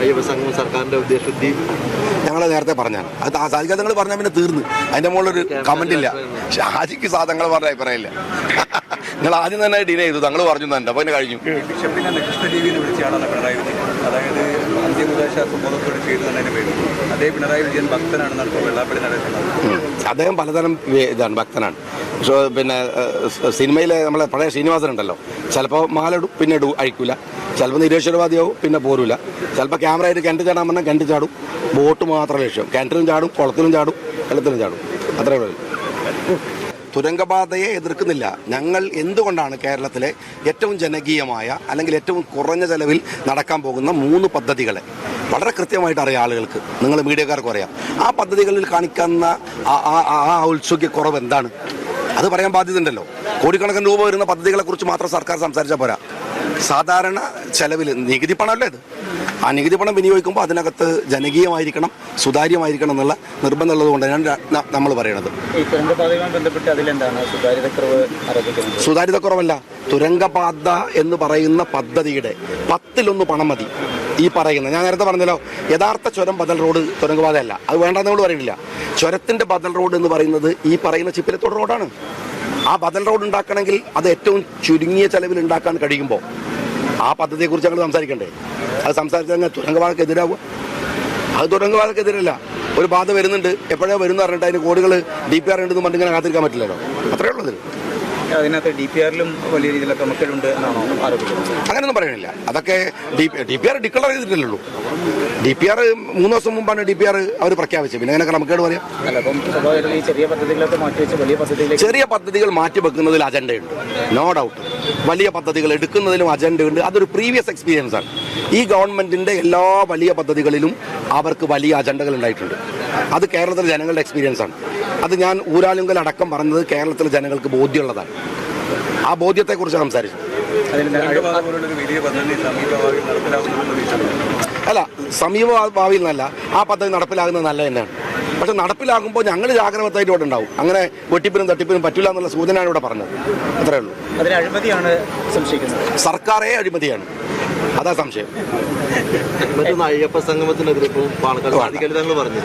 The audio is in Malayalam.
അയ്യപ്പ സംഘം സർക്കാരിന്റെ ഞങ്ങൾ നേരത്തെ പറഞ്ഞാണ്. അത് ആ സാധിക്കാതെ നിങ്ങൾ പറഞ്ഞാൽ പിന്നെ തീർന്നു. അതിന്റെ മുകളിലൊരു കമന്റ് ഇല്ല. ഷാജിക്ക് സാ തങ്ങൾ പറഞ്ഞ അഭിപ്രായമില്ല. നിങ്ങൾ ആദ്യം തന്നെ ഡിനേ ചെയ്തു. തങ്ങൾ പറഞ്ഞു തന്നെ. അപ്പൊ കഴിഞ്ഞു. ബിഷപ്പിനെ നികൃഷ്ട ജീവി എന്ന് വിളിച്ചാണ് പിണറായി വിജയൻ അതായത് ചെയ്തു അതേ പിണറായി വിജയൻ വെള്ളാപ്പള്ളി നടക്കുന്നത് അദ്ദേഹം പലതരം ഇതാണ് ഭക്തനാണ്. പക്ഷേ പിന്നെ സിനിമയിൽ സിനിമയിലെ നമ്മളെ പഴയ ശ്രീനിവാസൻ ഉണ്ടല്ലോ ചിലപ്പോൾ മാലടും പിന്നെ ഇടൂ അഴിക്കൂല. ചിലപ്പോൾ നിരീശ്വരവാദിയാവും പിന്നെ പോരൂല. ചിലപ്പോൾ ക്യാമറ ആയിട്ട് കിണറ്റ് ചാടാൻ പറഞ്ഞാൽ കിണറ്റ് ചാടും. ബോട്ട് മാത്രം ലക്ഷ്യം. കിണറ്റിലും ചാടും കുളത്തിലും ചാടും വെള്ളത്തിലും ചാടും. അത്രേ ഉള്ളൂ. തുരങ്കപാതയെ എതിർക്കുന്നില്ല. ഞങ്ങൾ എന്തുകൊണ്ടാണ് കേരളത്തിലെ ഏറ്റവും ജനകീയമായ അല്ലെങ്കിൽ ഏറ്റവും കുറഞ്ഞ ചെലവിൽ നടക്കാൻ പോകുന്ന മൂന്ന് പദ്ധതികളെ? വളരെ കൃത്യമായിട്ട് അറിയാം ആളുകൾക്ക്. നിങ്ങൾ മീഡിയക്കാർക്ക് അറിയാം. ആ പദ്ധതികളിൽ കാണിക്കുന്ന ആ- ആ എന്താണ്? അത് പറയാൻ ബാധ്യതയുണ്ടല്ലോ കോടിക്കണക്കിന് രൂപ വരുന്ന പദ്ധതികളെ കുറിച്ച് മാത്രം സർക്കാർ സംസാരിച്ചാൽ പോരാ. സാധാരണ ചെലവിൽ നികുതി പണമല്ലേ ഇത്? ആ നികുതി പണം വിനിയോഗിക്കുമ്പോൾ അതിനകത്ത് ജനകീയമായിരിക്കണം സുതാര്യമായിരിക്കണം എന്നുള്ള നിർബന്ധമുള്ളത് കൊണ്ടാണ് നമ്മൾ പറയണത്. സുതാര്യത കുറവല്ല തുരങ്കപാത എന്ന് പറയുന്ന പദ്ധതിയുടെ പത്തിലൊന്ന് പണം മതി. ഈ പറയുന്നത്. ഞാൻ നേരത്തെ പറഞ്ഞല്ലോ യഥാർത്ഥ ചുരം ബദൽ റോഡ് തുരങ്കപാതയല്ല അത് വേണ്ടെന്ന് നമ്മൾ പറയുന്നില്ല. ചുരത്തിന്റെ ബദൽ റോഡ് എന്ന് പറയുന്നത് ഈ പറയുന്ന ചിപ്പിലത്തോട് റോഡാണ്. ആ ബദൽ റോഡ് ഉണ്ടാക്കണമെങ്കിൽ അത് ഏറ്റവും ചുരുങ്ങിയ ചെലവിൽ ഉണ്ടാക്കാൻ കഴിയുമ്പോൾ. ആ പദ്ധതിയെക്കുറിച്ച് ഞങ്ങൾ സംസാരിക്കണ്ടേ? അത് സംസാരിച്ചാൽ തുരങ്കപാതക്ക് എതിരാവുക അത് തുരങ്കപാതക്കെതിരല്ല ഒരു ബാധ വരുന്നുണ്ട്. എപ്പോഴാണ് വരുന്ന പറഞ്ഞിട്ട് അതിന് കോടികൾ ഡി പി ആർ ഉണ്ടെന്ന് പറഞ്ഞിങ്ങനെ കാത്തിരിക്കാൻ പറ്റില്ലല്ലോ. അത്രേ ഉള്ളൂ അതിനകത്ത് ഡി പി ആറിലും വലിയ രീതിയിലൊക്കെ ക്രമക്കേടുണ്ട് എന്നാണോ ആരോപിക്കുന്നത്? അങ്ങനെയൊന്നും പറയണില്ല. അതൊക്കെ ഡി പി ആർ ഡിക്ലർ ചെയ്തിട്ടില്ലല്ലോ. ഡി പി ആർ മൂന്ന് ദിവസം മുമ്പാണ് ഡി പി ആർ അവർ പ്രഖ്യാപിച്ചത്. പിന്നെ അങ്ങനെ ക്രമക്കേട് പറയാം. ചെറിയ പദ്ധതികൾ മാറ്റി വെക്കുന്നതിൽ അജണ്ടയുണ്ട്. നോ ഡൗട്ട് വലിയ പദ്ധതികൾ എടുക്കുന്നതിലും അജണ്ടയുണ്ട്. അതൊരു പ്രീവിയസ് എക്സ്പീരിയൻസ് ആണ്. ഈ ഗവൺമെന്റിന്റെ എല്ലാ വലിയ പദ്ധതികളിലും അവർക്ക് വലിയ അജണ്ടകൾ ഉണ്ടായിട്ടുണ്ട്. അത് കേരളത്തിലെ ജനങ്ങളുടെ എക്സ്പീരിയൻസ് ആണ്. അത് ഞാൻ ഊരാലുങ്കൽ അടക്കം പറഞ്ഞത് കേരളത്തിലെ ജനങ്ങൾക്ക് ബോധ്യമുള്ളതാണ്. ആ ബോധ്യത്തെക്കുറിച്ച് സംസാരിച്ചു. അല്ല സമീപ ഭാവിയിൽ നിന്നല്ല ആ പദ്ധതി നടപ്പിലാകുന്നത് നല്ല തന്നെയാണ്. പക്ഷെ നടപ്പിലാകുമ്പോൾ ഞങ്ങൾ ജാഗ്രതയായിട്ട് ഇവിടെ ഉണ്ടാവും. അങ്ങനെ വെട്ടിപ്പിനും തട്ടിപ്പിനും പറ്റില്ല എന്നുള്ള സൂചനയാണ് ഇവിടെ പറഞ്ഞത്. അത്രേ ഉള്ളൂ. അതിന് അഴിമതിയാണ് സംശയിക്കുന്നത്. സർക്കാരേ അഴിമതിയാണ്. അതാ സംശയം. മറ്റൊന്ന് അയ്യപ്പ സംഗമത്തിനെതിരെ ഇപ്പോൾ പാലക്കാട് പറഞ്ഞു